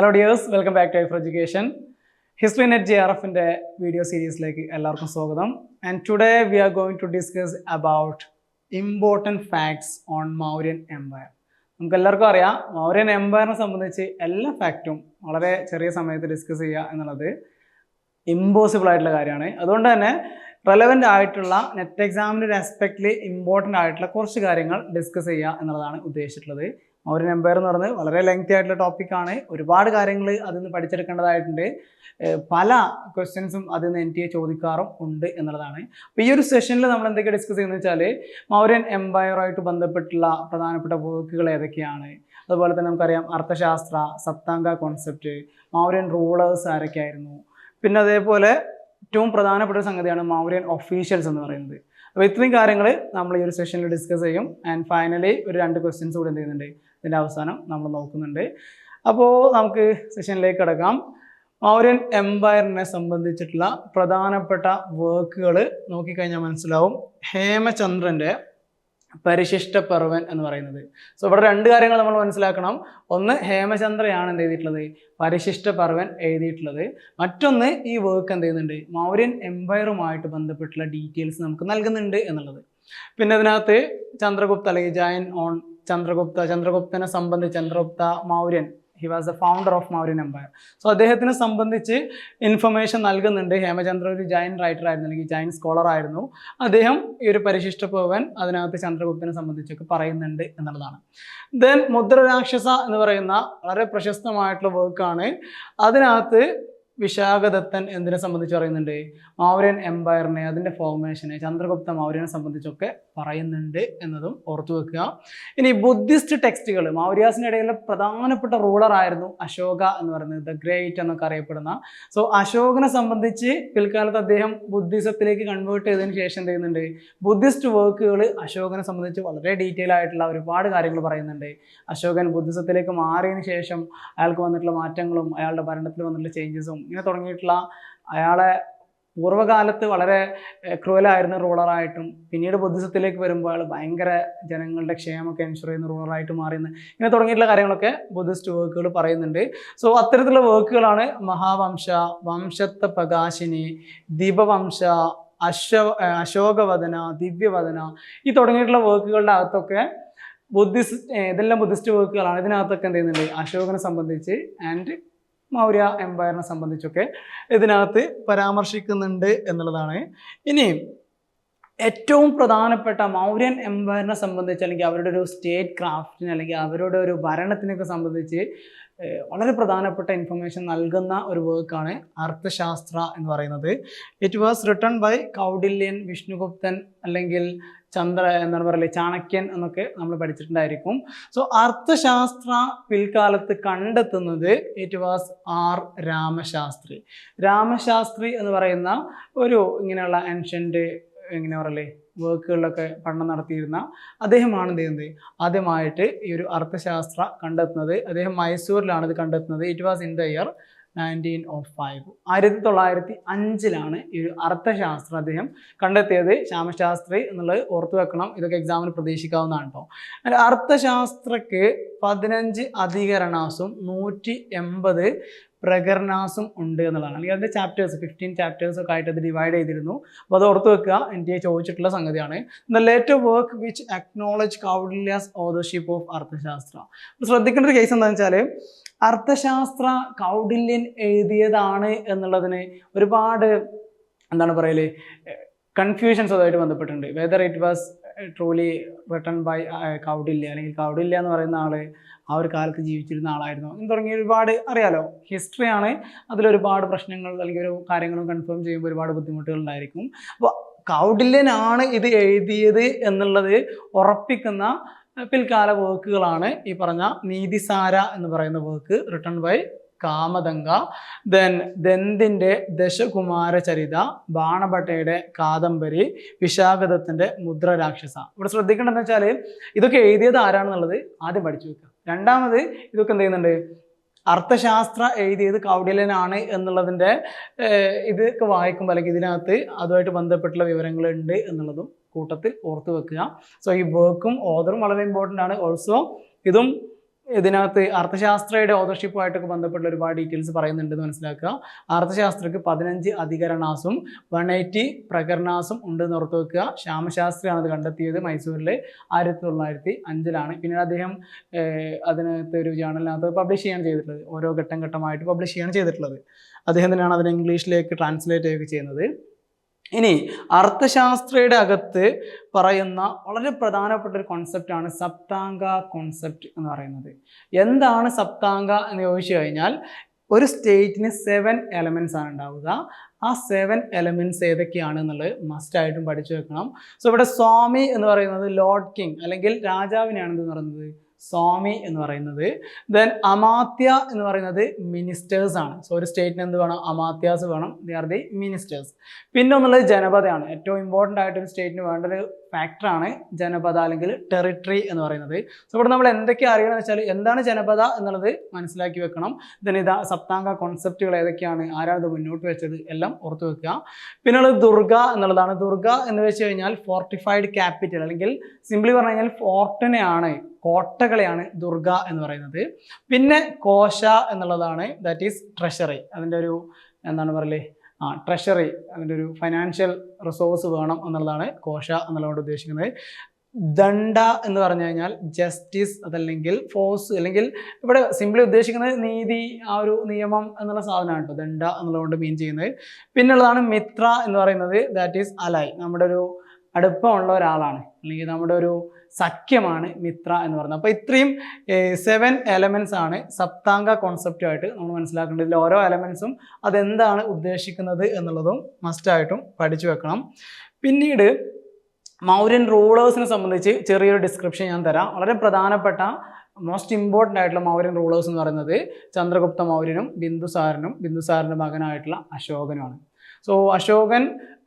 Hello dears welcome back to I four education history net J R എഫിന്റെ video സീരീസിലേക്ക് എല്ലാവർക്കും സ്വാഗതം. And today we are going to discuss about important facts on Mauryan empire നമുക്ക് എല്ലാവർക്കും അറിയാം മൗര്യൻ എംപയറിനെ സംബന്ധിച്ച് എല്ലാ ഫാക്റ്റും വളരെ ചെറിയ സമയത്ത് ഡിസ്കസ് ചെയ്യുക എന്നുള്ളത് ഇമ്പോസിബിൾ ആയിട്ടുള്ള കാര്യമാണ്. അതുകൊണ്ട് തന്നെ റെലവെന്റ് ആയിട്ടുള്ള നെറ്റ് എക്സാമിന്റെ ഒരു ആസ്പെക്റ്റിൽ ഇമ്പോർട്ടന്റ് ആയിട്ടുള്ള കുറച്ച് കാര്യങ്ങൾ ഡിസ്കസ് ചെയ്യുക എന്നുള്ളതാണ് ഉദ്ദേശിച്ചിട്ടുള്ളത്. മൗര്യൻ എംപയർ എന്ന് പറഞ്ഞ് വളരെ ലെങ്തി ആയിട്ടുള്ള ടോപ്പിക്കാണ് ഒരുപാട് കാര്യങ്ങൾ അതിൽ നിന്ന് പഠിച്ചെടുക്കേണ്ടതായിട്ടുണ്ട്. പല ക്വസ്റ്റ്യൻസും അതിൽ നിന്ന് എൻ ടി എ ചോദിക്കാറും ഉണ്ട് എന്നുള്ളതാണ്. അപ്പോൾ ഈ ഒരു സെഷനിൽ നമ്മൾ എന്തൊക്കെ ഡിസ്കസ് ചെയ്യുന്നത് വെച്ചാൽ മൗര്യൻ എംപയറുമായിട്ട് ബന്ധപ്പെട്ടുള്ള പ്രധാനപ്പെട്ട വർക്കുകൾ ഏതൊക്കെയാണ്? അതുപോലെ തന്നെ നമുക്കറിയാം അർത്ഥശാസ്ത്ര സപ്താംഗ കോൺസെപ്റ്റ് മൗര്യൻ റൂളേഴ്സ് ആരൊക്കെയായിരുന്നു? പിന്നെ അതേപോലെ ഏറ്റവും പ്രധാനപ്പെട്ട ഒരു സംഗതിയാണ് മൗര്യൻ ഒഫീഷ്യൽസ് എന്ന് പറയുന്നത്. അപ്പോൾ ഇത്രയും കാര്യങ്ങൾ നമ്മൾ ഈ ഒരു സെഷനിൽ ഡിസ്കസ് ചെയ്യും. ആൻഡ് ഫൈനലി ഒരു രണ്ട് ക്വസ്റ്റ്യൻസ് കൂടെ എന്ത് ചെയ്യുന്നുണ്ട്? ഇതിന്റെ അവസാനം നമ്മൾ നോക്കുന്നുണ്ട്. അപ്പോൾ നമുക്ക് സെഷനിലേക്ക് കിടക്കാം. മൗര്യൻ എംപയറിനെ സംബന്ധിച്ചിട്ടുള്ള പ്രധാനപ്പെട്ട വർക്കുകൾ നോക്കിക്കഴിഞ്ഞാൽ മനസ്സിലാവും. ഹേമചന്ദ്രന്റെ പരിശിഷ്ട പർവൻ എന്ന് പറയുന്നത്. സോ ഇവിടെ രണ്ട് കാര്യങ്ങൾ നമ്മൾ മനസ്സിലാക്കണം. ഒന്ന് ഹേമചന്ദ്രയാണ് എന്ത് ചെയ്തിട്ടുള്ളത് പരിശിഷ്ട പർവൻ എഴുതിയിട്ടുള്ളത്. മറ്റൊന്ന് ഈ വർക്ക് എന്ത് ചെയ്യുന്നുണ്ട്? മൗര്യൻ എംപയറുമായിട്ട് ബന്ധപ്പെട്ടുള്ള ഡീറ്റെയിൽസ് നമുക്ക് നൽകുന്നുണ്ട് എന്നുള്ളത്. പിന്നെ അതിനകത്ത് ചന്ദ്രഗുപ്ത അല്ലെങ്കിൽ ജയൻ ഓൺ ചന്ദ്രഗുപ്ത ചന്ദ്രഗുപ്തനെ സംബന്ധിച്ച് Chandragupta Mauryan he was the founder of Mauryan empire so അദ്ദേഹത്തിനെ സംബന്ധിച്ച് ഇൻഫർമേഷൻ നൽകുന്നുണ്ട്. ഹേമചന്ദ്ര ഒരു ജയൻ റൈറ്റർ ആയിരുന്നു അല്ലെങ്കിൽ ജയൻ സ്കോളർ ആയിരുന്നു. അദ്ദേഹം ഈ ഒരു പരിശിഷ്ട പോവൻ അതിനകത്ത് ചന്ദ്രഗുപ്തനെ സംബന്ധിച്ചൊക്കെ പറയുന്നുണ്ട് എന്നുള്ളതാണ്. ദെൻ മുദ്രരാക്ഷസ എന്ന് പറയുന്ന വളരെ പ്രശസ്തമായിട്ടുള്ള വർക്കാണ് അതിനകത്ത് വിശാഖദത്തൻ എന്തിനെ സംബന്ധിച്ച് പറയുന്നുണ്ട്? മൗര്യൻ എംപയറിനെ അതിന്റെ ഫോർമേഷനെ ചന്ദ്രഗുപ്ത മൗര്യനെ സംബന്ധിച്ചൊക്കെ പറയുന്നുണ്ട് എന്നതും ഓർത്തു വെക്കുക. ഇനി ബുദ്ധിസ്റ്റ് ടെക്സ്റ്റുകൾ മൗര്യാസിന്റെ ഇടയിലെ പ്രധാനപ്പെട്ട റൂളർ ആയിരുന്നു അശോക എന്ന് പറയുന്നത് ദ ഗ്രേറ്റ് എന്നൊക്കെ അറിയപ്പെടുന്ന. സോ അശോകനെ സംബന്ധിച്ച് പിൽക്കാലത്ത് അദ്ദേഹം ബുദ്ധിസത്തിലേക്ക് കൺവേർട്ട് ചെയ്തതിന് ശേഷം എന്ത് ചെയ്യുന്നുണ്ട്? ബുദ്ധിസ്റ്റ് വർക്കുകൾ അശോകനെ സംബന്ധിച്ച് വളരെ ഡീറ്റെയിൽ ആയിട്ടുള്ള ഒരുപാട് കാര്യങ്ങൾ പറയുന്നുണ്ട്. അശോകൻ ബുദ്ധിസത്തിലേക്ക് മാറിയതിന് ശേഷം അയാൾക്ക് വന്നിട്ടുള്ള മാറ്റങ്ങളും അയാളുടെ ഭരണത്തിൽ വന്നിട്ടുള്ള ചേഞ്ചസും ഇങ്ങനെ തുടങ്ങിയിട്ടുള്ള അയാളെ പൂർവകാലത്ത് വളരെ ക്രൂവലായിരുന്ന റൂളറായിട്ടും പിന്നീട് ബുദ്ധിസത്തിലേക്ക് വരുമ്പോൾ അയാൾ ഭയങ്കര ജനങ്ങളുടെ ക്ഷേമമൊക്കെ എൻഷുർ ചെയ്യുന്ന റൂളറായിട്ട് മാറിയെന്ന് ഇങ്ങനെ തുടങ്ങിയിട്ടുള്ള കാര്യങ്ങളൊക്കെ ബുദ്ധിസ്റ്റ് വർക്കുകൾ പറയുന്നുണ്ട്. സോ അത്തരത്തിലുള്ള വർക്കുകളാണ് മഹാവംശ വംശത്വ പ്രകാശിനി ദീപവംശ അശോ അശോകവദന ദിവ്യവദന ഈ തുടങ്ങിയിട്ടുള്ള വർക്കുകളുടെ അകത്തൊക്കെ ബുദ്ധിസ്റ്റ് ഇതെല്ലാം ബുദ്ധിസ്റ്റ് വർക്കുകളാണ് ഇതിനകത്തൊക്കെ എന്ത് ചെയ്യുന്നുണ്ട്? അശോകനെ സംബന്ധിച്ച് ആൻഡ് മൗര്യ എംപയറിനെ സംബന്ധിച്ചൊക്കെ ഇതിനകത്ത് പരാമർശിക്കുന്നുണ്ട് എന്നുള്ളതാണ്. ഇനി ഏറ്റവും പ്രധാനപ്പെട്ട മൗര്യൻ എംപയറിനെ സംബന്ധിച്ച് അല്ലെങ്കിൽ അവരുടെ ഒരു സ്റ്റേറ്റ് ക്രാഫ്റ്റിനെ അല്ലെങ്കിൽ അവരുടെ ഒരു ഭരണത്തിനൊക്കെ സംബന്ധിച്ച് വളരെ പ്രധാനപ്പെട്ട ഇൻഫർമേഷൻ നൽകുന്ന ഒരു വർക്കാണ് അർത്ഥശാസ്ത്ര എന്ന് പറയുന്നത്. It was written by കൗഡില്യൻ Vishnuguptan അല്ലെങ്കിൽ ചന്ദ്ര എന്താണ് പറയുക ചാണക്യൻ എന്നൊക്കെ നമ്മൾ പഠിച്ചിട്ടുണ്ടായിരിക്കും. സോ അർത്ഥശാസ്ത്ര പിൽക്കാലത്ത് കണ്ടെത്തുന്നത് it was R Ramashastri. Ramashastri എന്ന് പറയുന്ന ഒരു ഇങ്ങനെയുള്ള ആൻഷ്യന്റ് എങ്ങനെ പറയല്ലേ വർക്കുകളിലൊക്കെ പഠനം നടത്തിയിരുന്ന അദ്ദേഹമാണ് എന്ത് ചെയ്യുന്നത്? ആദ്യമായിട്ട് ഈ ഒരു അർത്ഥശാസ്ത്ര കണ്ടെത്തുന്നത്. അദ്ദേഹം മൈസൂരിലാണ് ഇത് കണ്ടെത്തുന്നത്. It was in the year nineteen O five ആയിരത്തി തൊള്ളായിരത്തി അഞ്ചിലാണ് ഈ ഒരു അർത്ഥശാസ്ത്രം അദ്ദേഹം കണ്ടെത്തിയത്. ശ്യാമശാസ്ത്രി എന്നുള്ളത് ഓർത്തു വെക്കണം. ഇതൊക്കെ എക്സാമിന് പ്രതീക്ഷിക്കാവുന്നതാണ് കേട്ടോ അർത്ഥശാസ്ത്രക്ക് പതിനഞ്ച് അധികരണാസും നൂറ്റി എൺപത് പ്രകരണാസും ഉണ്ട് എന്നുള്ളതാണ്. അല്ലെങ്കിൽ അതിന്റെ ചാപ്റ്റേഴ്സ് ഫിഫ്റ്റീൻ ചാപ്റ്റേഴ്സ് ഒക്കെ ആയിട്ട് അത് ഡിവൈഡ് ചെയ്തിരുന്നു. അപ്പോൾ അത് ഓർത്ത് വെക്കുക. എൻ ടി എ ചോദിച്ചിട്ടുള്ള സംഗതിയാണ്. The later work which acknowledge Kautilya's authorship of Arthashastra. ശ്രദ്ധിക്കേണ്ട ഒരു കേസ് എന്താണെന്ന് വെച്ചാൽ അർത്ഥശാസ്ത്ര കൗഡില്യൻ എഴുതിയതാണ് എന്നുള്ളതിന് ഒരുപാട് എന്താണ് പറയൽ കൺഫ്യൂഷൻസ് അതായിട്ട് ബന്ധപ്പെട്ടുണ്ട് whether it was truly written by Kautilya അല്ലെങ്കിൽ കൗഡില്യ എന്ന് പറയുന്ന ആൾ ആ ഒരു കാലത്ത് ജീവിച്ചിരുന്ന ആളായിരുന്നു. എന്ന് തുടങ്ങിയ ഒരുപാട് അറിയാലോ ഹിസ്റ്ററിയാണ് അതിലൊരുപാട് പ്രശ്നങ്ങൾ അല്ലെങ്കിൽ ഒരു കാര്യങ്ങളും കൺഫേം ചെയ്യുമ്പോൾ ഒരുപാട് ബുദ്ധിമുട്ടുകൾ ഉണ്ടായിരിക്കും. അപ്പോൾ കൗഡില്യനാണ് ഇത് എഴുതിയത് എന്നുള്ളത് ഉറപ്പിക്കുന്ന പിൽക്കാല വർക്കുകളാണ് ഈ പറഞ്ഞ നീതിസാര എന്ന് പറയുന്ന work written by Kamandaka then ദന്തിന്റെ Dashakumara Charita ബാണഭട്ടയുടെ കാദംബരി വിശാഖദത്തിന്റെ മുദ്രരാക്ഷസ. ഇവിടെ ശ്രദ്ധിക്കേണ്ടതെന്ന് വെച്ചാൽ ഇതൊക്കെ എഴുതിയത് ആരാണെന്നുള്ളത് ആദ്യം പഠിച്ചു വെക്കുക. രണ്ടാമത് ഇതൊക്കെ എന്ത് ചെയ്യുന്നുണ്ട്? അർത്ഥശാസ്ത്ര എഴുതിയത് കൗടിലനാണ് എന്നുള്ളതിന്റെ ഇതൊക്കെ വായിക്കുമ്പോൾ അല്ലെങ്കിൽ ഇതിനകത്ത് അതുമായിട്ട് ബന്ധപ്പെട്ടുള്ള വിവരങ്ങളുണ്ട് എന്നുള്ളതും കൂട്ടത്തിൽ ഓർത്ത് വെക്കുക. സോ ഈ വർക്കും ഓതറും വളരെ ഇമ്പോർട്ടന്റ് ആണ്. ഓൾസോ ഇതും ഇതിനകത്ത് അർത്ഥശാസ്ത്രയുടെ ഓതർഷിപ്പുമായിട്ടൊക്കെ ബന്ധപ്പെട്ട ഒരുപാട് ഡീറ്റെയിൽസ് പറയുന്നുണ്ടെന്ന് മനസ്സിലാക്കുക. അർത്ഥശാസ്ത്രക്ക് പതിനഞ്ച് അധികരണാസും വൺ എയ്റ്റി പ്രകരണാസും ഉണ്ടെന്ന് ഓർത്ത് വെക്കുക. ശ്യാമശാസ്ത്രിയാണ് അത് കണ്ടെത്തിയത് മൈസൂരിൽ ആയിരത്തി തൊള്ളായിരത്തി അഞ്ചിലാണ് പിന്നീട് അദ്ദേഹം അതിനകത്ത് ഒരു ജേണലിനകത്ത് പബ്ലിഷ് ചെയ്യാണ് ചെയ്തിട്ടുള്ളത്. ഓരോ ഘട്ടം ഘട്ടമായിട്ട് പബ്ലിഷ് ചെയ്യാണ് ചെയ്തിട്ടുള്ളത്. അദ്ദേഹം തന്നെയാണ് അതിനെ ഇംഗ്ലീഷിലേക്ക് ട്രാൻസ്ലേറ്റ് ചെയ്യുകയൊക്കെ ചെയ്യുന്നത്. ഇനി അർത്ഥശാസ്ത്രയുടെ അകത്ത് പറയുന്ന വളരെ പ്രധാനപ്പെട്ട ഒരു കോൺസെപ്റ്റാണ് സപ്താംഗ കോൺസെപ്റ്റ് എന്ന് പറയുന്നത്. എന്താണ് സപ്താംഗ എന്ന് ചോദിച്ചു കഴിഞ്ഞാൽ ഒരു സ്റ്റേറ്റിന് സെവൻ എലമെന്റ്സ് ആണ് ഉണ്ടാവുക. ആ സെവൻ എലമെന്റ്സ് ഏതൊക്കെയാണ് എന്നുള്ളത് മസ്റ്റായിട്ടും പഠിച്ചു വെക്കണം. സോ ഇവിടെ സ്വാമി എന്ന് പറയുന്നത് ലോർഡ് കിങ് അല്ലെങ്കിൽ രാജാവിനെയാണ് എന്ന് പറയുന്നത്? സ്വാമി എന്ന് പറയുന്നത്. ദെൻ അമാത്യ എന്ന് പറയുന്നത് മിനിസ്റ്റേഴ്സ് ആണ്. സോ ഒരു സ്റ്റേറ്റിന് എന്ത് വേണം? അമാത്യാസ് വേണം. ദേ ആർ ദി മിനിസ്റ്റേഴ്സ് പിന്നെ ഒന്നുള്ളത് ജനപദയാണ്. ഏറ്റവും ഇമ്പോർട്ടന്റ് ആയിട്ട് ഒരു സ്റ്റേറ്റിന് വേണ്ട ഒരു ഫാക്ടറാണ് ജനപദ അല്ലെങ്കിൽ ടെറിട്ടറി എന്ന് പറയുന്നത്. സോ ഇവിടെ നമ്മൾ എന്തൊക്കെ അറിയണം എന്ന് വെച്ചാൽ എന്താണ് ജനപദ എന്നുള്ളത് മനസ്സിലാക്കി വെക്കണം. ദെൻ ഇതാ സപ്താംഗ കോൺസെപ്റ്റുകൾ ഏതൊക്കെയാണ്? ആരാണ് ഇത് മുന്നോട്ട് വെച്ചത്? എല്ലാം ഓർത്ത് വെക്കുക. പിന്നെ ഉള്ളത് ദുർഗ എന്നുള്ളതാണ്. ദുർഗ എന്ന് വെച്ച് കഴിഞ്ഞാൽ ഫോർട്ടിഫൈഡ് ക്യാപിറ്റൽ അല്ലെങ്കിൽ സിംപ്ലി പറഞ്ഞു കഴിഞ്ഞാൽ ഫോർട്ടിനെയാണ് കോട്ടകളെയാണ് ദുർഗ എന്ന് പറയുന്നത്. പിന്നെ കോശ എന്നുള്ളതാണ്. ദാറ്റ് ഈസ് ട്രഷറി അതിന്റെ ഒരു എന്താണ് പറയലേ? ആ ട്രഷറി അതിന്റെ ഒരു ഫൈനാൻഷ്യൽ റിസോഴ്സ് വേണം എന്നുള്ളതാണ് കോശ എന്നുള്ളതുകൊണ്ട് ഉദ്ദേശിക്കുന്നത്. ദണ്ഡ എന്ന് പറഞ്ഞു കഴിഞ്ഞാൽ ജസ്റ്റിസ് അതല്ലെങ്കിൽ ഫോഴ്സ് അല്ലെങ്കിൽ ഇവിടെ സിംപ്ലി ഉദ്ദേശിക്കുന്നത് നീതി ആ ഒരു നിയമം എന്നുള്ള സാധനമാണ് കേട്ടോ. ദണ്ഡ എന്നുള്ളതുകൊണ്ട് മീൻ ചെയ്യുന്നത്. പിന്നുള്ളതാണ് മിത്ര എന്ന് പറയുന്നത് ദാറ്റ് ഈസ് അലായ് നമ്മുടെ ഒരു അടുപ്പമുള്ള ഒരാളാണ്. അല്ലെങ്കിൽ നമ്മുടെ ഒരു സഖ്യമാണ് മിത്ര എന്ന് പറയുന്നത്. അപ്പോൾ ഇത്രയും സെവൻ എലമെൻസ് ആണ് സപ്താംഗ കോൺസെപ്റ്റുമായിട്ട് നമ്മൾ മനസ്സിലാക്കേണ്ടത്. ഇതിൽ ഓരോ എലമെൻസും അതെന്താണ് ഉദ്ദേശിക്കുന്നത് എന്നുള്ളതും മസ്റ്റായിട്ടും പഠിച്ചു വെക്കണം. പിന്നീട് മൗര്യൻ റൂളേഴ്സിനെ സംബന്ധിച്ച് ചെറിയൊരു ഡിസ്ക്രിപ്ഷൻ ഞാൻ തരാം. വളരെ പ്രധാനപ്പെട്ട മോസ്റ്റ് ഇമ്പോർട്ടന്റ് ആയിട്ടുള്ള മൗര്യൻ റൂളേഴ്സ് എന്ന് പറയുന്നത് ചന്ദ്രഗുപ്ത മൗര്യനും ബിന്ദുസാരനും ബിന്ദുസാരന്റെ മകനായിട്ടുള്ള അശോകനുമാണ്. സോ അശോകൻ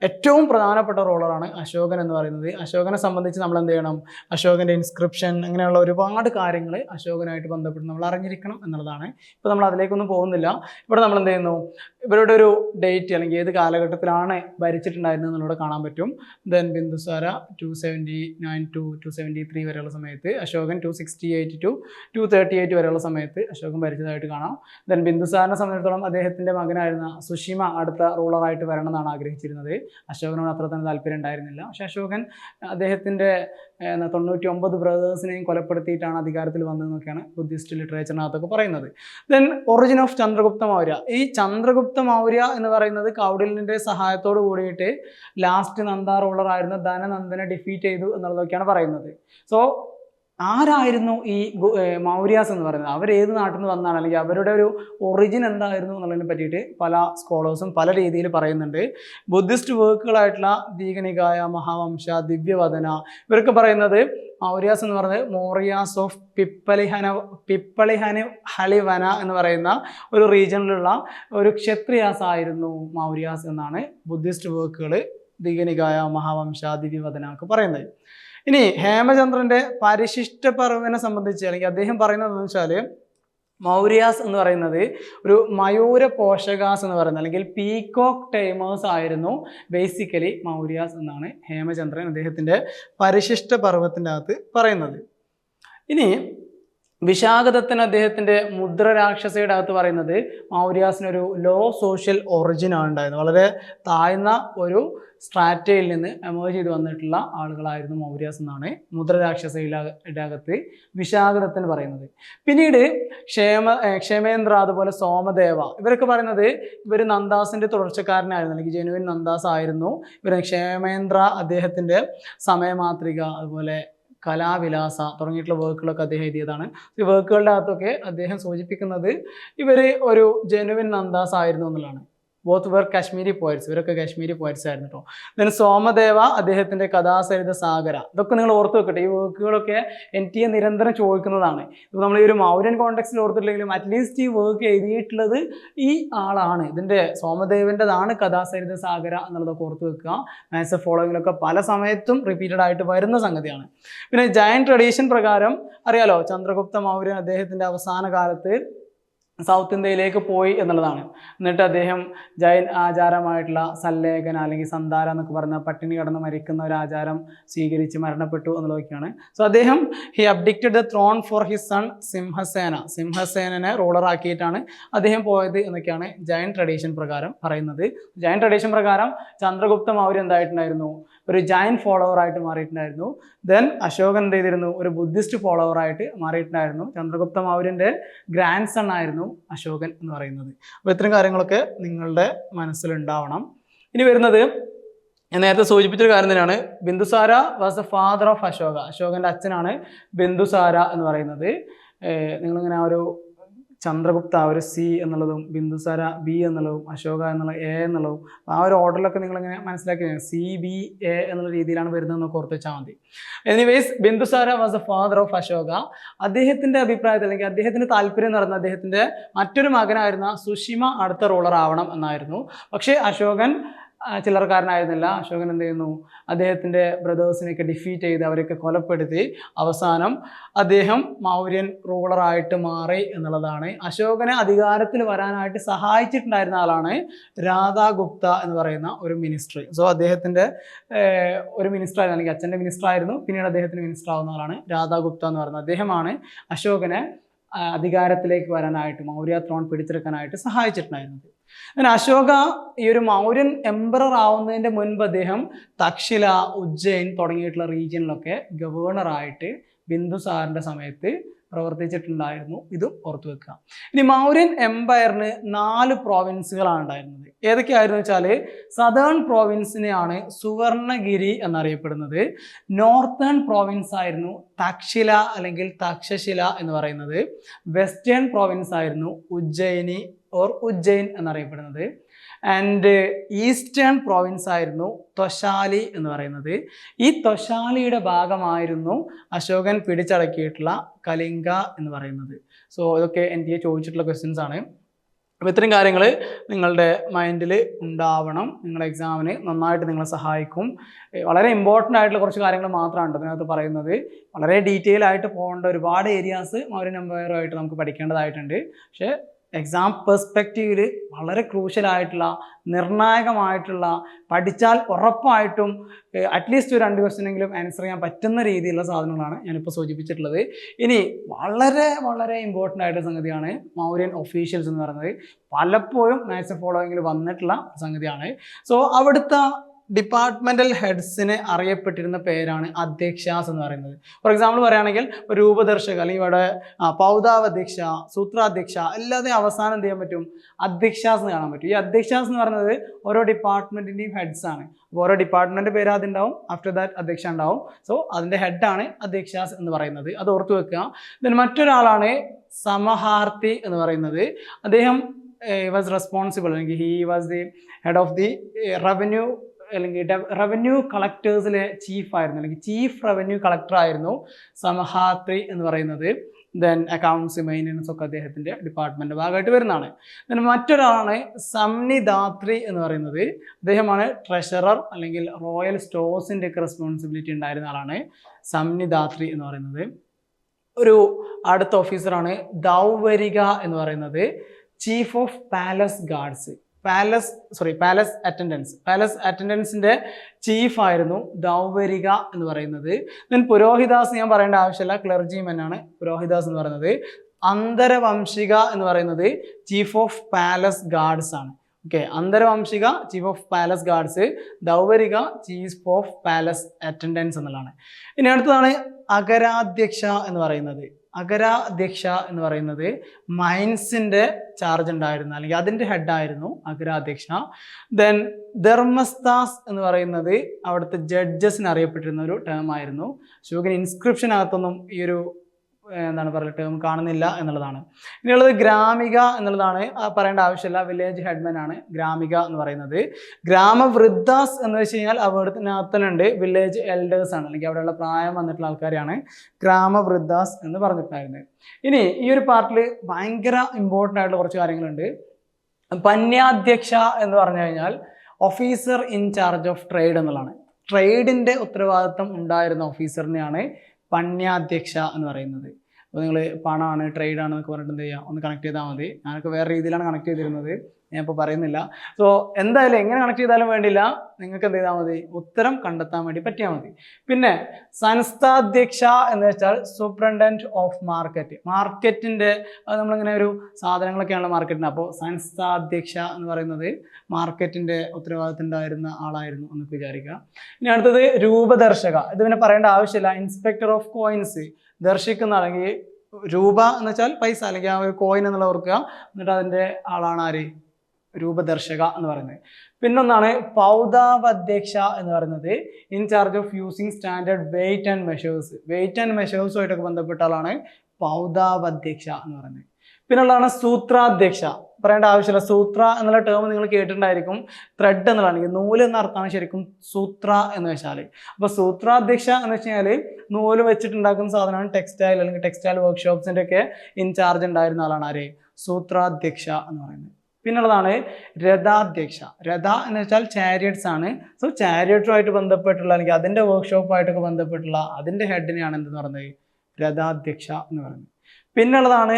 ഏറ്റവും പ്രധാനപ്പെട്ട റോളറാണ് അശോകൻ എന്ന് പറയുന്നത്. അശോകനെ സംബന്ധിച്ച് നമ്മൾ എന്ത് ചെയ്യണം? അശോകന്റെ ഇൻസ്ക്രിപ്ഷൻ അങ്ങനെയുള്ള ഒരുപാട് കാര്യങ്ങൾ അശോകനായിട്ട് ബന്ധപ്പെട്ട് നമ്മൾ അറിഞ്ഞിരിക്കണം എന്നുള്ളതാണ്. ഇപ്പോൾ നമ്മൾ അതിലേക്കൊന്നും പോകുന്നില്ല. ഇവിടെ നമ്മൾ എന്ത് ചെയ്യുന്നു? ഇവരുടെ ഒരു ഡേറ്റ് അല്ലെങ്കിൽ ഏത് കാലഘട്ടത്തിലാണ് ഭരിച്ചിട്ടുണ്ടായിരുന്നത് എന്നുള്ളത് കാണാൻ പറ്റും. Then Bindusara two seventy nine to two seventy three വരെയുള്ള സമയത്ത് Ashokan two sixty eight to two thirty eight വരെയുള്ള സമയത്ത് അശോകൻ ഭരിച്ചതായിട്ട് കാണാം. ദെൻ ബിന്ദുസാറിനെ സംബന്ധിച്ചിടത്തോളം അദ്ദേഹത്തിന്റെ മകനായിരുന്ന സുഷിമ അടുത്ത റൂളറായിട്ട് വരണമെന്നാണ് ആഗ്രഹിച്ചിരുന്നത്. അശോകനോട് അത്ര തന്നെ താല്പര്യം ഉണ്ടായിരുന്നില്ല. പക്ഷേ അശോകൻ അദ്ദേഹത്തിന്റെ തൊണ്ണൂറ്റി ഒമ്പത് ബ്രദേഴ്സിനെയും കൊലപ്പെടുത്തിയിട്ടാണ് അധികാരത്തിൽ വന്നതെന്നൊക്കെയാണ് ബുദ്ധിസ്റ്റ് ലിറ്ററേച്ചറിനകത്തൊക്കെ പറയുന്നത്. Then origin of Chandragupta Maurya. ഈ ചന്ദ്രഗുപ്ത മൗര്യ എന്ന് പറയുന്നത് കൗടില്യന്റെ സഹായത്തോട് കൂടിയിട്ട് ലാസ്റ്റ് നന്ദ റൂളറായിരുന്ന ധനനന്ദനെ ഡിഫീറ്റ് ചെയ്തു എന്നുള്ളതൊക്കെയാണ് പറയുന്നത്. സോ ആരായിരുന്നു ഈ മൗര്യാസ് എന്ന് പറയുന്നത്? അവർ ഏത് നാട്ടിൽ നിന്ന് വന്നാണ്? അല്ലെങ്കിൽ അവരുടെ ഒരു ഒറിജിൻ എന്തായിരുന്നു എന്നുള്ളതിനെ പറ്റിയിട്ട് പല സ്കോളേഴ്സും പല രീതിയിൽ പറയുന്നുണ്ട്. ബുദ്ധിസ്റ്റ് വർക്കുകളായിട്ടുള്ള ദീകനികായ മഹാവംശ ദിവ്യവദന ഇവരൊക്കെ പറയുന്നത് മൗര്യാസ് എന്ന് പറയുന്നത് മോറിയാസ് ഓഫ് പിപ്പലിഹന പിപ്പളിഹന ഹളിവന എന്ന് പറയുന്ന ഒരു റീജിയനിലുള്ള ഒരു ക്ഷത്രിയാസ് ആയിരുന്നു മൗര്യാസ് എന്നാണ് ബുദ്ധിസ്റ്റ് വർക്കുകൾ ദിഗനികായ മഹാവംശ ദിവ്യവദന ഒക്കെ പറയുന്നത്. ഇനി ഹേമചന്ദ്രന്റെ പരിശിഷ്ട പർവനെ സംബന്ധിച്ച് അല്ലെങ്കിൽ അദ്ദേഹം പറയുന്നത് എന്ന് വെച്ചാൽ മൗര്യാസ് എന്ന് പറയുന്നത് ഒരു മയൂര പോഷകാസ് എന്ന് പറയുന്നത് അല്ലെങ്കിൽ പീകോക്ക് ടൈമേഴ്സ് ആയിരുന്നു ബേസിക്കലി മൗര്യാസ് എന്നാണ് ഹേമചന്ദ്രൻ അദ്ദേഹത്തിന്റെ പരിശിഷ്ട പർവത്തിന്റെ അകത്ത് പറയുന്നത്. ഇനി വിശാഖദത്തൻ അദ്ദേഹത്തിന്റെ മുദ്ര രാക്ഷസയുടെ അകത്ത് പറയുന്നത് മൗര്യാസിനൊരു ലോ സോഷ്യൽ ഒറിജിൻ ആണ് ഉണ്ടായത്. വളരെ താഴ്ന്ന ഒരു സ്ട്രാറ്റയിൽ നിന്ന് എമേജ് ചെയ്ത് വന്നിട്ടുള്ള ആളുകളായിരുന്നു മൗര്യാസ് എന്നാണ് മുദ്ര രാക്ഷസയുടെ അകത്ത് വിശാഖദത്തൻ പറയുന്നത്. പിന്നീട് ക്ഷേമ ക്ഷേമേന്ദ്ര അതുപോലെ സോമദേവ ഇവരൊക്കെ പറയുന്നത് ഇവർ നന്ദാസിന്റെ തുടർച്ചക്കാരനായിരുന്നു അല്ലെങ്കിൽ ജനുവിൻ നന്ദാസ് ആയിരുന്നു. ഇവർ ക്ഷേമേന്ദ്ര അദ്ദേഹത്തിന്റെ സമയമാത്രിക അതുപോലെ കലാവിലാസ തുടങ്ങിയിട്ടുള്ള വർക്കുകളൊക്കെ അദ്ദേഹം എഴുതിയതാണ്. ഈ വർക്കുകളുടെ അകത്തൊക്കെ അദ്ദേഹം സൂചിപ്പിക്കുന്നത് ഇവർ ഒരു ജനുവിൻ നന്ദാസ് ആയിരുന്നു എന്നുള്ളതാണ്. ബോത്ത് വേർ കാശ്മീരി പോയറ്റ്സ് ഇവരൊക്കെ കാശ്മീരി പോയറ്റ്സ് ആയിരുന്നു കേട്ടോ ദെൻ സോമദേവ അദ്ദേഹത്തിന്റെ കഥാസരിത സാഗര. ഇതൊക്കെ നിങ്ങൾ ഓർത്ത് വെക്കട്ടെ. ഈ വർക്കുകളൊക്കെ എൻ ടി എ നിരന്തരം ചോദിക്കുന്നതാണ്. ഇപ്പോൾ നമ്മൾ ഈ ഒരു മൗര്യൻ കോണ്ടെക്സ്റ്റിൽ ഓർത്തിട്ടില്ലെങ്കിലും അറ്റ്ലീസ്റ്റ് ഈ വർക്ക് എഴുതിയിട്ടുള്ളത് ഈ ആളാണ്. ഇതിന്റെ സോമദേവന്റെതാണ് കഥാസരിത സാഗര എന്നുള്ളതൊക്കെ ഓർത്ത് വെക്കുക. മാത്സ് ഫോളോയിങ്ങിലൊക്കെ പല സമയത്തും റിപ്പീറ്റഡ് ആയിട്ട് വരുന്ന സംഗതിയാണ്. പിന്നെ ജയൻ ട്രഡീഷൻ പ്രകാരം അറിയാലോ ചന്ദ്രഗുപ്ത മൗര്യൻ അദ്ദേഹത്തിന്റെ അവസാന കാലത്ത് സൗത്ത് ഇന്ത്യയിലേക്ക് പോയി എന്നുള്ളതാണ്. എന്നിട്ട് അദ്ദേഹം ജൈൻ ആചാരമായിട്ടുള്ള സല്ലേഖന അല്ലെങ്കിൽ സന്താര എന്നൊക്കെ പറഞ്ഞ പട്ടിണി കടന്ന് മരിക്കുന്ന ഒരു ആചാരം സ്വീകരിച്ച് മരണപ്പെട്ടു എന്നുള്ളതൊക്കെയാണ്. സോ അദ്ദേഹം he abdicated the throne for his son Simhasena സിംഹസേനനെ റൂളറാക്കിയിട്ടാണ് അദ്ദേഹം പോയത് എന്നൊക്കെയാണ് ജൈൻ ട്രഡീഷൻ പ്രകാരം പറയുന്നത്. ജൈൻ ട്രഡീഷൻ പ്രകാരം ചന്ദ്രഗുപ്ത മൗര്യ എന്തായിട്ടുണ്ടായിരുന്നു ഒരു ജൈൻ ഫോളോവർ ആയിട്ട് മാറിയിട്ടുണ്ടായിരുന്നു. ദെൻ അശോകൻ എന്ത് ചെയ്തിരുന്നു? ഒരു ബുദ്ധിസ്റ്റ് ഫോളോവർ ആയിട്ട് മാറിയിട്ടുണ്ടായിരുന്നു. ചന്ദ്രഗുപ്ത മൗര്യന്റെ ഗ്രാൻഡ് സൺ ആയിരുന്നു അശോകൻ എന്ന് പറയുന്നത്. അപ്പോൾ ഇത്തരം കാര്യങ്ങളൊക്കെ നിങ്ങളുടെ മനസ്സിലുണ്ടാവണം. ഇനി വരുന്നത് ഞാൻ നേരത്തെ സൂചിപ്പിച്ചൊരു കാര്യം തന്നെയാണ്. Bindusara was the father of Ashoka. അശോകന്റെ അച്ഛനാണ് ബിന്ദുസാര എന്ന് പറയുന്നത്. നിങ്ങളിങ്ങനെ ആ ഒരു ചന്ദ്രഗുപ്ത ഒരു സി എന്നുള്ളതും ബിന്ദുസാര ബി എന്നുള്ളതും അശോക എന്നുള്ള എ എന്നുള്ളതും ആ ഒരു ഓർഡറിലൊക്കെ നിങ്ങളിങ്ങനെ മനസ്സിലാക്കി സി ബി എ എന്നുള്ള രീതിയിലാണ് വരുന്നതെന്ന് ഓർത്ത് വെച്ചാൽ മതി. Anyways Bindusara was the father of Ashoka. അദ്ദേഹത്തിന്റെ അഭിപ്രായത്തിൽ അല്ലെങ്കിൽ അദ്ദേഹത്തിന്റെ താല്പര്യം എന്ന് പറയുന്നത് അദ്ദേഹത്തിന്റെ മറ്റൊരു മകനായിരുന്ന സുഷിമ അടുത്ത റൂളർ ആവണം എന്നായിരുന്നു. പക്ഷേ അശോകൻ ആ, ചില്ലറക്കാരനായിരുന്നില്ല. അശോകൻ എന്ത് ചെയ്യുന്നു? അദ്ദേഹത്തിന്റെ ബ്രദേഴ്സിനെയൊക്കെ ഡിഫീറ്റ് ചെയ്ത് അവരെയൊക്കെ കൊലപ്പെടുത്തി. അവസാനം അദ്ദേഹം മൗര്യൻ റൂളറായിട്ട് മാറി എന്നുള്ളതാണ്. അശോകനെ അധികാരത്തിൽ വരാനായിട്ട് സഹായിച്ചിട്ടുണ്ടായിരുന്ന ആളാണ് രാധാഗുപ്ത എന്ന് പറയുന്ന ഒരു മിനിസ്ട്രി സോ അദ്ദേഹത്തിന്റെ ഒരു മിനിസ്റ്റർ ആയിരുന്നു അല്ലെങ്കിൽ അച്ഛന്റെ മിനിസ്റ്റർ ആയിരുന്നു. പിന്നീട് അദ്ദേഹത്തിന് മിനിസ്റ്റർ ആവുന്ന ആളാണ് രാധാഗുപ്ത എന്ന് പറയുന്നത്. അദ്ദേഹമാണ് അശോകനെ അധികാരത്തിലേക്ക് വരാനായിട്ട് മൗര്യ ത്രോൺ പിടിച്ചെടുക്കാനായിട്ട് സഹായിച്ചിട്ടുണ്ടായിരുന്നത്. അങ്ങനെ അശോക ഈ ഒരു മൗര്യൻ എംപറർ ആവുന്നതിന്റെ മുൻപ് അദ്ദേഹം തക്ഷില ഉജ്ജയിൻ തുടങ്ങിയിട്ടുള്ള റീജിയനിലൊക്കെ ഗവർണറായിട്ട് ബിന്ദുസാറിന്റെ സമയത്ത് പ്രവർത്തിച്ചിട്ടുണ്ടായിരുന്നു. ഇതും ഓർത്തു വെക്കുക. ഇനി മൗര്യൻ എംപയറിന് നാല് പ്രോവിൻസുകളാണ് ഉണ്ടായിരുന്നത്. ഏതൊക്കെയായിരുന്നു വെച്ചാൽ സദേൺ പ്രോവിൻസിനെയാണ് സുവർണഗിരി എന്നറിയപ്പെടുന്നത്. നോർത്തേൺ പ്രോവിൻസ് ആയിരുന്നു തക്ഷില അല്ലെങ്കിൽ തക്ഷശില എന്ന് പറയുന്നത്. വെസ്റ്റേൺ പ്രോവിൻസ് ആയിരുന്നു ഉജ്ജയിനി ഓർ ഉജ്ജയിൻ എന്നറിയപ്പെടുന്നത്. ആൻഡ് ഈസ്റ്റേൺ പ്രോവിൻസ് ആയിരുന്നു ത്വശാലി എന്ന് പറയുന്നത്. ഈ ത്വശാലിയുടെ ഭാഗമായിരുന്നു അശോകൻ പിടിച്ചടക്കിയിട്ടുള്ള കലിംഗ എന്ന് പറയുന്നത്. സോ ഇതൊക്കെ എനിക്ക് ചോദിച്ചിട്ടുള്ള ക്വസ്റ്റ്യൻസ് ആണ്. അപ്പോൾ ഇത്രയും കാര്യങ്ങൾ നിങ്ങളുടെ മൈൻഡിൽ ഉണ്ടാവണം. നിങ്ങളുടെ എക്സാമിന് നന്നായിട്ട് നിങ്ങളെ സഹായിക്കും. വളരെ ഇമ്പോർട്ടന്റ് ആയിട്ടുള്ള കുറച്ച് കാര്യങ്ങൾ മാത്രമാണ് അതിനകത്ത് പറയുന്നത്. വളരെ ഡീറ്റെയിൽ ആയിട്ട് പോകേണ്ട ഒരുപാട് ഏരിയാസ് മൗര്യൻ എംപയറുമായിട്ട് നമുക്ക് പഠിക്കേണ്ടതായിട്ടുണ്ട്. പക്ഷേ എക്സാം പെർസ്പെക്റ്റീവിൽ വളരെ ക്രൂഷ്യലായിട്ടുള്ള നിർണായകമായിട്ടുള്ള പഠിച്ചാൽ ഉറപ്പായിട്ടും അറ്റ്ലീസ്റ്റ് ഒരു രണ്ട് ക്വസ്റ്റനെങ്കിലും ആൻസർ ചെയ്യാൻ പറ്റുന്ന രീതിയിലുള്ള സാധനങ്ങളാണ് ഞാനിപ്പോൾ സൂചിപ്പിച്ചിട്ടുള്ളത്. ഇനി വളരെ വളരെ ഇമ്പോർട്ടന്റ് ആയിട്ടുള്ള സംഗതിയാണ് മൗര്യൻ ഒഫീഷ്യൽസ് എന്ന് പറയുന്നത്. പലപ്പോഴും മാത്സ് ഫോളോയിങ്ങിൽ വന്നിട്ടുള്ള സംഗതിയാണ്. സോ അവിടുത്തെ ഡിപ്പാർട്ട്മെന്റൽ ഹെഡ്സിന് അറിയപ്പെട്ടിരുന്ന പേരാണ് അധ്യക്ഷാസ് എന്ന് പറയുന്നത്. ഫോർ എക്സാമ്പിൾ പറയുകയാണെങ്കിൽ രൂപദർശക അല്ലെങ്കിൽ ഇവിടെ പൗതാവധ്യക്ഷ സൂത്രാധ്യക്ഷ എല്ലാതെയും അവസാനം എന്ത് ചെയ്യാൻ പറ്റും? അധ്യക്ഷാസ് എന്ന് കാണാൻ പറ്റും. ഈ അധ്യക്ഷാസ് എന്ന് പറയുന്നത് ഓരോ ഡിപ്പാർട്ട്മെന്റിന്റെയും ഹെഡ്സ് ആണ്. അപ്പോൾ ഓരോ ഡിപ്പാർട്ട്മെന്റ് പേര് ആദ്യം ഉണ്ടാവും ആഫ്റ്റർ ദാറ്റ് അധ്യക്ഷ ഉണ്ടാവും. സോ അതിന്റെ ഹെഡാണ് അധ്യക്ഷാസ് എന്ന് പറയുന്നത്. അത് ഓർത്തു വെക്കുക. ദെൻ മറ്റൊരാളാണ് സമഹാർത്തി എന്ന് പറയുന്നത്. അദ്ദേഹം വാസ് റെസ്പോൺസിബിൾ അല്ലെങ്കിൽ he was the head of the revenue അല്ലെങ്കിൽ റവന്യൂ കളക്ടേഴ്സിലെ ചീഫ് ആയിരുന്നു. അല്ലെങ്കിൽ ചീഫ് റവന്യൂ കളക്ടർ ആയിരുന്നു സമഹാത്രി എന്ന് പറയുന്നത്. ദെൻ അക്കൗണ്ട്സ് മെയിന്റനൻസ് ഒക്കെ അദ്ദേഹത്തിന്റെ ഡിപ്പാർട്ട്മെന്റ് ഭാഗമായിട്ട് വരുന്നതാണ്. ദെൻ മറ്റൊരാളാണ് സംനിദാത്രി എന്ന് പറയുന്നത്. അദ്ദേഹമാണ് ട്രഷറർ അല്ലെങ്കിൽ റോയൽ സ്റ്റോഴ്സിന്റെ ഒക്കെ റെസ്പോൺസിബിലിറ്റി ഉണ്ടായിരുന്ന ആളാണ് സംനിദാത്രി എന്ന് പറയുന്നത്. ഒരു അടുത്ത ഓഫീസറാണ് ദൗവരിക എന്ന് പറയുന്നത്. Chief of palace guards palace sorry palace attendants palace അറ്റൻഡൻസിന്റെ ചീഫായിരുന്നു ദൗവരിക എന്ന് പറയുന്നത്. ദെൻ പുരോഹിദാസ് ഞാൻ പറയേണ്ട ആവശ്യമില്ല. ക്ലർജിമൻ ആണ് പുരോഹിതാസ് എന്ന് പറയുന്നത്. അന്തരവംശിക എന്ന് പറയുന്നത് ചീഫ് ഓഫ് പാലസ് ഗാർഡ്സ് ആണ്. Okay Antarvamshika chief of palace guards Dauvarika chief of palace attendants എന്നുള്ളതാണ്. ഇനി അടുത്തതാണ് അകരാധ്യക്ഷ എന്ന് പറയുന്നത്. അകരാധ്യക്ഷ എന്ന് പറയുന്നത് മൈൻസിന്റെ ചാർജ് ഉണ്ടായിരുന്ന അല്ലെങ്കിൽ അതിന്റെ ഹെഡായിരുന്നു അഗരാധ്യക്ഷ. ദെൻ ധർമ്മസ്ഥാസ് എന്ന് പറയുന്നത് അവിടുത്തെ ജഡ്ജസിന് അറിയപ്പെട്ടിരുന്ന ഒരു ടേം ആയിരുന്നു. ശോകൻ ഇൻസ്ക്രിപ്ഷനകത്തൊന്നും ഈ ഒരു എന്താണ് പറയുക ടേം കാണുന്നില്ല എന്നുള്ളതാണ്. ഇനിയുള്ളത് ഗ്രാമിക എന്നുള്ളതാണ്. പറയേണ്ട ആവശ്യമില്ല. വില്ലേജ് ഹെഡ്മാൻ ആണ് ഗ്രാമിക എന്ന് പറയുന്നത്. ഗ്രാമവൃദ്ധാസ് എന്ന് വെച്ച് കഴിഞ്ഞാൽ അവിടത്തിനകത്തനുണ്ട് വില്ലേജ് എൽഡേഴ്സ് ആണ്. അല്ലെങ്കിൽ അവിടെയുള്ള പ്രായം വന്നിട്ടുള്ള ആൾക്കാരെയാണ് ഗ്രാമവൃദ്ധാസ് എന്ന് പറഞ്ഞിട്ടുണ്ടായിരുന്നത്. ഇനി ഈ ഒരു പാർട്ടിൽ ഭയങ്കര ഇമ്പോർട്ടന്റ് ആയിട്ടുള്ള കുറച്ച് കാര്യങ്ങളുണ്ട്. പന്യാധ്യക്ഷ എന്ന് പറഞ്ഞു കഴിഞ്ഞാൽ officer in charge of trade എന്നുള്ളതാണ്. ട്രേഡിന്റെ ഉത്തരവാദിത്തം ഉണ്ടായിരുന്ന ഓഫീസറിനെയാണ് പണ്യാധ്യക്ഷ എന്ന് പറയുന്നത്. അപ്പോൾ നിങ്ങൾ പണമാണ് ട്രേഡാണ് എന്നൊക്കെ പറഞ്ഞിട്ട് എന്ത് ചെയ്യുക ഒന്ന് കണക്ട് ചെയ്താൽ മതി. ഞാനൊക്കെ വേറെ രീതിയിലാണ് കണക്ട് ചെയ്തിരുന്നത്. ഞാൻ ഇപ്പോൾ പറയുന്നില്ല. സോ എന്തായാലും എങ്ങനെ കണക്ട് ചെയ്താലും വേണ്ടില്ല നിങ്ങൾക്ക് എന്ത് ചെയ്താൽ മതി? ഉത്തരം കണ്ടെത്താൻ വേണ്ടി പറ്റിയാൽ മതി. പിന്നെ സംസ്ഥാധ്യക്ഷ എന്ന് വെച്ചാൽ സൂപ്രണ്ടന്റ് ഓഫ് മാർക്കറ്റ് മാർക്കറ്റിന്റെ നമ്മളിങ്ങനെ ഒരു സാധനങ്ങളൊക്കെയാണല്ലോ മാർക്കറ്റിന് അപ്പോൾ സംസ്ഥാധ്യക്ഷ എന്ന് പറയുന്നത് മാർക്കറ്റിന്റെ ഉത്തരവാദിത്തം ആളായിരുന്നു എന്ന് വിചാരിക്കുക. ഇനി അടുത്തത് രൂപദർശക. ഇത് പിന്നെ പറയേണ്ട ആവശ്യമില്ല. ഇൻസ്പെക്ടർ ഓഫ് കോയിൻസ് ദർശിക്കുന്ന അല്ലെങ്കിൽ രൂപ എന്ന് വെച്ചാൽ പൈസ അല്ലെങ്കിൽ ആ ഒരു കോയിൻ എന്നുള്ള ഓർക്കുക. എന്നിട്ട് അതിന്റെ ആളാണ് ആര്? രൂപദർശക എന്ന് പറയുന്നത്. പിന്നൊന്നാണ് പൗതാവധ്യക്ഷ എന്ന് പറയുന്നത്. In charge of using standard weight and measures weight and മെഷേഴ്സുമായിട്ടൊക്കെ ബന്ധപ്പെട്ട ആളാണ് പൗതാവധ്യക്ഷ എന്ന് പറയുന്നത്. പിന്നുള്ളതാണ് സൂത്രാധ്യക്ഷ. പറയേണ്ട ആവശ്യമില്ല. സൂത്ര എന്നുള്ള ടേം നിങ്ങൾ കേട്ടിട്ടുണ്ടായിരിക്കും. ത്രെഡ് എന്നുള്ളതാണ്. നൂൽ എന്ന അർത്ഥമാണ് ശരിക്കും സൂത്ര എന്ന് വെച്ചാൽ അപ്പോൾ സൂത്രാധ്യക്ഷ എന്ന് വെച്ച് കഴിഞ്ഞാൽ നൂൽ വെച്ചിട്ടുണ്ടാക്കുന്ന സാധനമാണ് ടെക്സ്റ്റൈൽ അല്ലെങ്കിൽ ടെക്സ്റ്റൈൽ വർക്ക്ഷോപ്സിന്റെ ഒക്കെ ഇൻചാർജ് ഉണ്ടായിരുന്ന ആളാണ് ആര്? സൂത്രാധ്യക്ഷ എന്ന് പറയുന്നത്. പിന്നുള്ളതാണ് രഥാധ്യക്ഷ. രഥ എന്ന് വെച്ചാൽ ചാരിയറ്റ്സ് ആണ്. സോ ചാരിയറ്റുമായിട്ട് ബന്ധപ്പെട്ടുള്ള അല്ലെങ്കിൽ അതിന്റെ വർക്ക്ഷോപ്പായിട്ടൊക്കെ ബന്ധപ്പെട്ടുള്ള അതിന്റെ ഹെഡിനെയാണ് എന്തെന്ന് പറയുന്നത്? രഥാധ്യക്ഷ എന്ന് പറയുന്നത്. പിന്നുള്ളതാണ്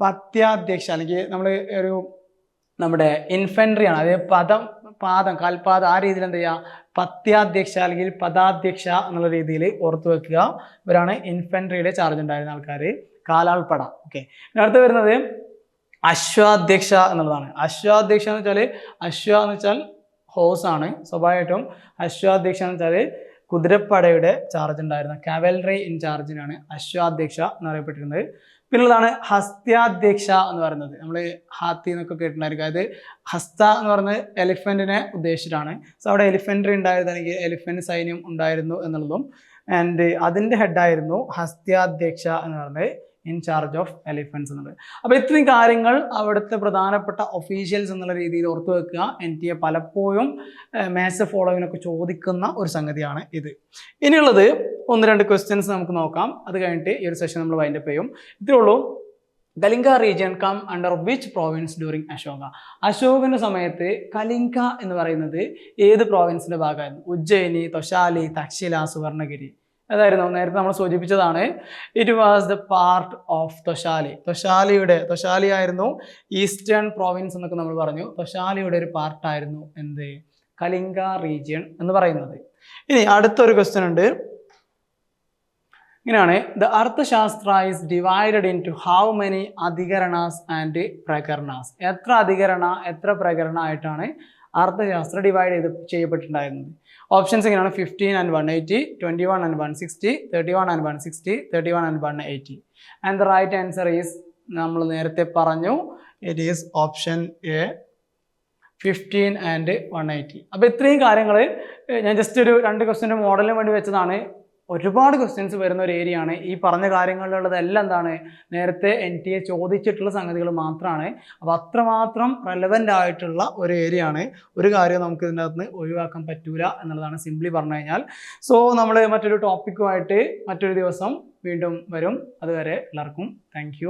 പത്യാധ്യക്ഷ അല്ലെങ്കിൽ നമ്മൾ ഒരു നമ്മുടെ ഇൻഫൻട്രി ആണ്. അതായത് പദം പാദം കാൽപാദം ആ രീതിയിൽ എന്ത് ചെയ്യുക? പത്യാധ്യക്ഷ അല്ലെങ്കിൽ പദാധ്യക്ഷ എന്നുള്ള രീതിയിൽ ഓർത്തു വെക്കുക. ഇവരാണ് ഇൻഫെൻട്രിയുടെ ചാർജ് ഉണ്ടായിരുന്ന ആൾക്കാർ കാലാൾപ്പട. ഓക്കെ അടുത്ത് വരുന്നത് അശ്വാധ്യക്ഷ എന്നുള്ളതാണ്. അശ്വാധ്യക്ഷ എന്ന് വെച്ചാൽ അശ്വ എന്ന് വെച്ചാൽ ഹോസ് ആണ്. സ്വാഭാവികമായിട്ടും അശ്വാധ്യക്ഷ എന്ന് വെച്ചാൽ കുതിരപ്പടയുടെ ചാർജ് ഉണ്ടായിരുന്ന കാവൽറി ഇൻചാർജിനാണ് അശ്വാധ്യക്ഷ എന്നറിയപ്പെട്ടിരുന്നത് പിന്നുള്ളതാണ് ഹസ്ത്യാധ്യക്ഷ എന്ന് പറയുന്നത്. നമ്മൾ ഹാത്തി എന്നൊക്കെ കേട്ടിട്ടുണ്ടായിരിക്കും. അതായത് ഹസ്ത എന്ന് പറയുന്നത് എലിഫന്റിനെ ഉദ്ദേശിച്ചിട്ടാണ്. സോ അവിടെ എലിഫന്റ് ഉണ്ടായിരുന്നെങ്കിൽ എലിഫന്റ് സൈന്യം ഉണ്ടായിരുന്നു എന്നുള്ളതും ആൻഡ് അതിന്റെ ഹെഡായിരുന്നു ഹസ്ത്യാധ്യക്ഷ എന്ന് പറയുന്നത്. ഇൻ ചാർജ് ഓഫ് എലിഫൻസ് എന്നുള്ളത്. അപ്പോൾ ഇത്രയും കാര്യങ്ങൾ അവിടുത്തെ പ്രധാനപ്പെട്ട ഒഫീഷ്യൽസ് എന്നുള്ള രീതിയിൽ ഓർത്തു വെക്കുക. എൻ ടി എ പലപ്പോഴും മാത്സ് ഫോളോവിനൊക്കെ ചോദിക്കുന്ന ഒരു സംഗതിയാണ് ഇത്. ഇനിയുള്ളത് ഒന്ന് രണ്ട് ക്വസ്റ്റ്യൻസ് നമുക്ക് നോക്കാം. അത് കഴിഞ്ഞിട്ട് ഈ ഒരു സെഷൻ നമ്മൾ വൈൻഡ് അപ്പ് ചെയ്യും. ഇത്രേ ഉള്ളൂ. Kalinga region come under which province during Ashoka? അശോകന്റെ സമയത്ത് കലിംഗ എന്ന് പറയുന്നത് ഏത് പ്രോവിൻസിന്റെ ഭാഗമായിരുന്നു? ഉജ്ജയിനി തൊഷാലി തക്ഷില സുവർണഗിരി. അതായിരുന്നു നേരത്തെ നമ്മൾ സൂചിപ്പിച്ചതാണ്. It was the part of Tosali തൊശാലിയുടെ Tosali ആയിരുന്നു ഈസ്റ്റേൺ പ്രോവിൻസ് എന്നൊക്കെ നമ്മൾ പറഞ്ഞു. തൊശാലിയുടെ ഒരു പാർട്ടായിരുന്നു എന്ത്? കലിംഗ റീജിയൻ എന്ന് പറയുന്നത്. ഇനി അടുത്തൊരു ക്വസ്റ്റ്യൻ ഉണ്ട്. ഇങ്ങനെയാണ്. The Arthashastra is divided into how many adhikaranas and prakaranas? എത്ര അധികരണ എത്ര പ്രകരണ ആയിട്ടാണ് അർത്ഥശാസ്ത്രം ഡിവൈഡ് ചെയ്ത് ചെയ്യപ്പെട്ടിട്ടുണ്ടായിരുന്നത്? ഓപ്ഷൻസ് എങ്ങനെയാണ് fifteen and one eighty twenty one and one sixty thirty one and one sixty thirty one and one eighty and the right answer is നമ്മൾ നേരത്തെ പറഞ്ഞു it is option A fifteen and one eighty അപ്പോൾ ഇത്രയും കാര്യങ്ങൾ ഞാൻ just ഒരു രണ്ട് ക്വസ്റ്റിന്റെ മോഡലിന് വേണ്ടി വെച്ചതാണ്. ഒരുപാട് ക്വസ്റ്റ്യൻസ് വരുന്ന ഒരു ഏരിയ ആണ്. ഈ പറഞ്ഞ കാര്യങ്ങളിലുള്ളതെല്ലാം എന്താണ്? നേരത്തെ എൻ ടി എ ചോദിച്ചിട്ടുള്ള സംഗതികൾ മാത്രമാണ് അപ്പോൾ അത്രമാത്രം റെലവന്റ് ആയിട്ടുള്ള ഒരു ഏരിയ ആണ്. ഒരു കാര്യം നമുക്ക് ഇതിന്റെ അകത്ത് ഒഴിവാക്കാൻ പറ്റൂല എന്നുള്ളതാണ് സിംപ്ലി പറഞ്ഞു കഴിഞ്ഞാൽ. സോ നമ്മൾ മറ്റൊരു ടോപ്പിക്കുമായിട്ട് മറ്റൊരു ദിവസം വീണ്ടും വരും. അതുവരെ എല്ലാവർക്കും താങ്ക്